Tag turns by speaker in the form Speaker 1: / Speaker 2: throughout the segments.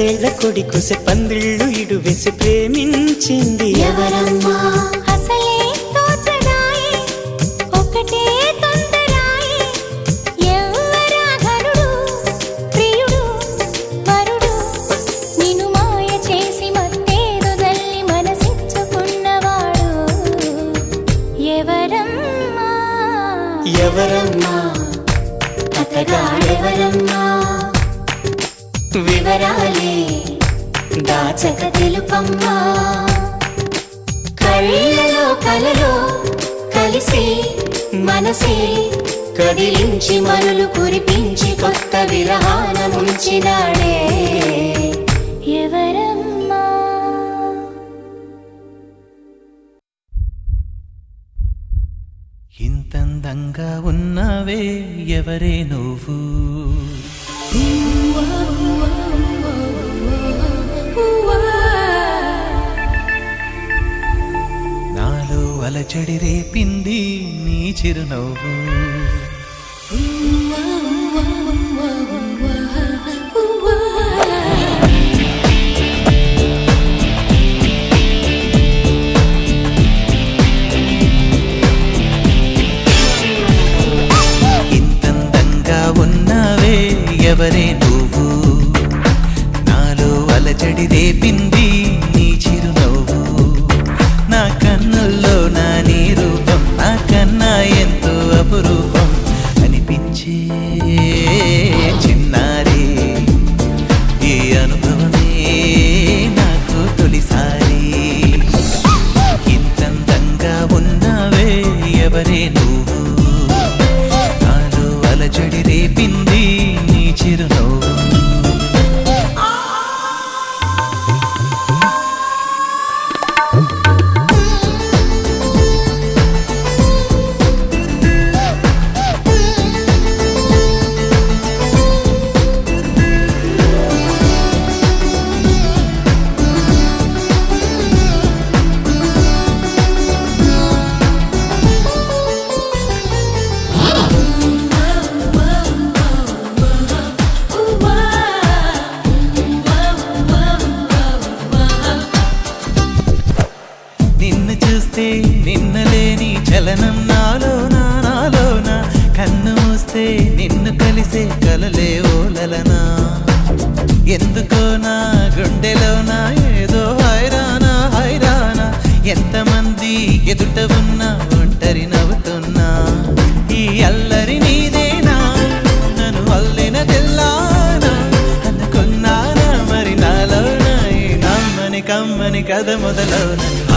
Speaker 1: పదేళ్ళ కుసే పందిళ్ళు ఇడువెసి ప్రేమించింది.
Speaker 2: ఎవరమ్మా? అసలే వివరాలే దాచక తెలుపమ్మా. కళ్ళలో కలలో కలిసి మనసే కదిలించి మరులు కురిపించి కొత్త విరహాన ముంచినాడే. ఎవరమ్మా?
Speaker 3: ఇంతందంగా ఉన్నావే ఎవరే నువ్వు? అలచడి రేపింది నీ చిరునవ్వు. నాలోనా నాలోనా? కన్ను నిన్ను కలిసే కలలే ఓలలనా ఎందుకో నా గుండెలోనా ఏదో హైరానా హైరానా? ఎంతమంది ఎదుట ఉన్నా ఒంటరి నవ్వుతున్నా? ఈ అల్లరి నీదేనా? నన్ను అల్లిన తెల్లానా? అనుకున్నానా మరి నాలోనా? నమ్మని కమ్మని కథ మొదలవునా?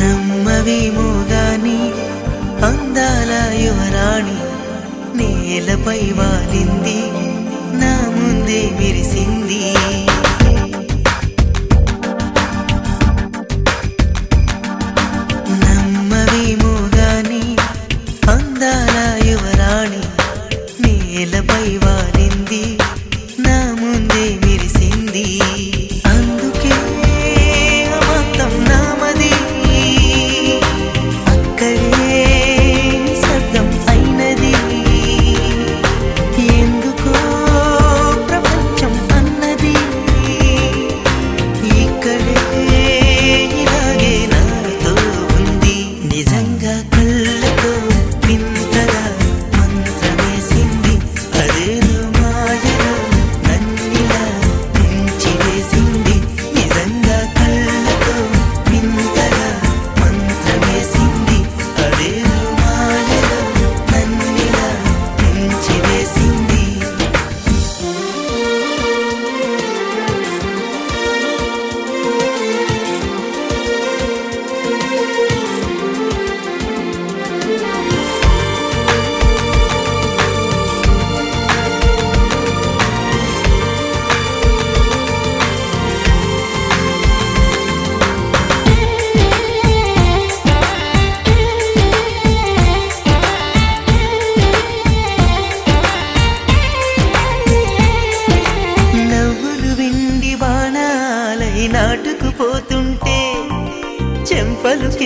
Speaker 4: నమ్మవేమో అందాల యువరాణి నేలపై వాలింది. మెరిసింది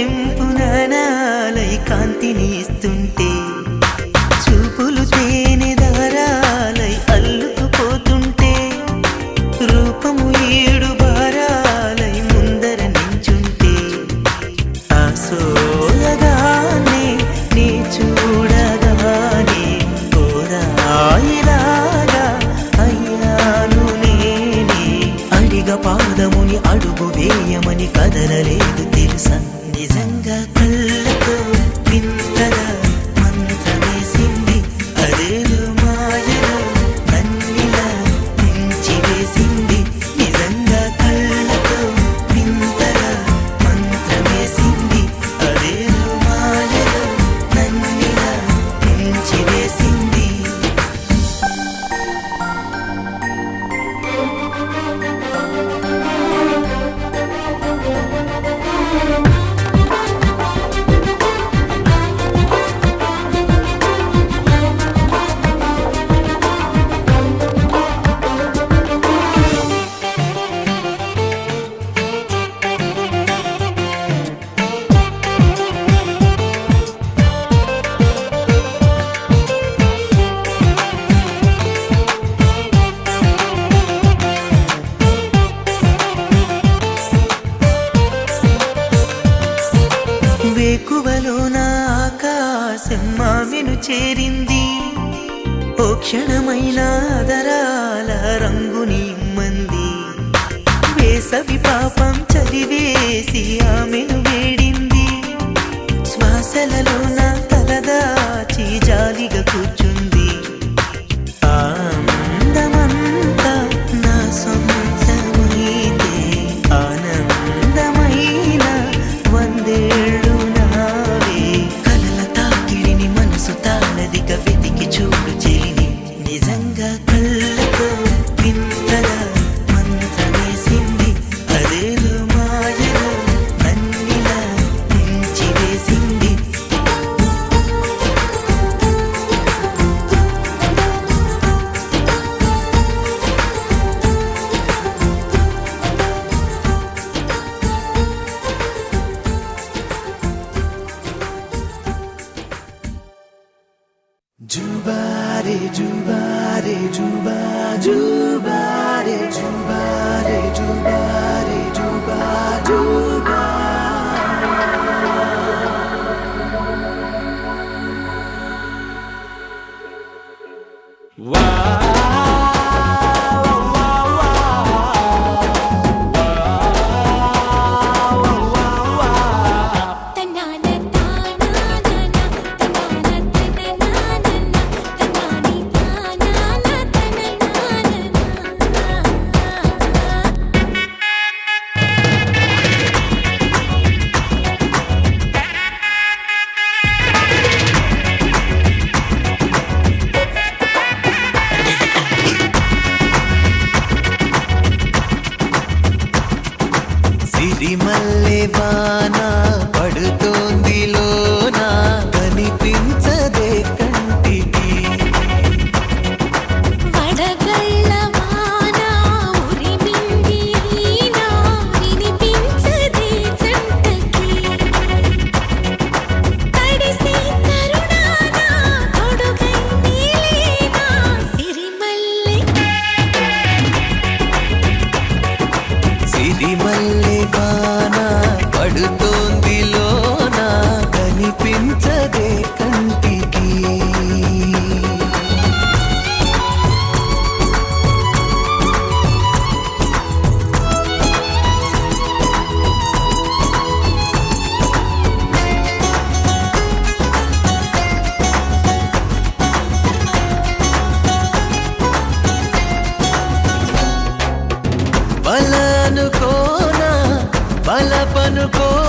Speaker 4: పెంపునాలై
Speaker 3: కాంతిని ఇస్తుంటే చూపులు తేనె దారాలై అల్లుకుపోతుంటే రూపము ఏడు భారాలై ముందర నించుంటే ఆ సోలగానే నీ చూడగానే కోరాయిలాగా అయ్యాను నేనే. అడిగ పాదముని అడుగు వేయమని కదలలే. సవి
Speaker 5: పాపం చదివేసి ఆ ஒரு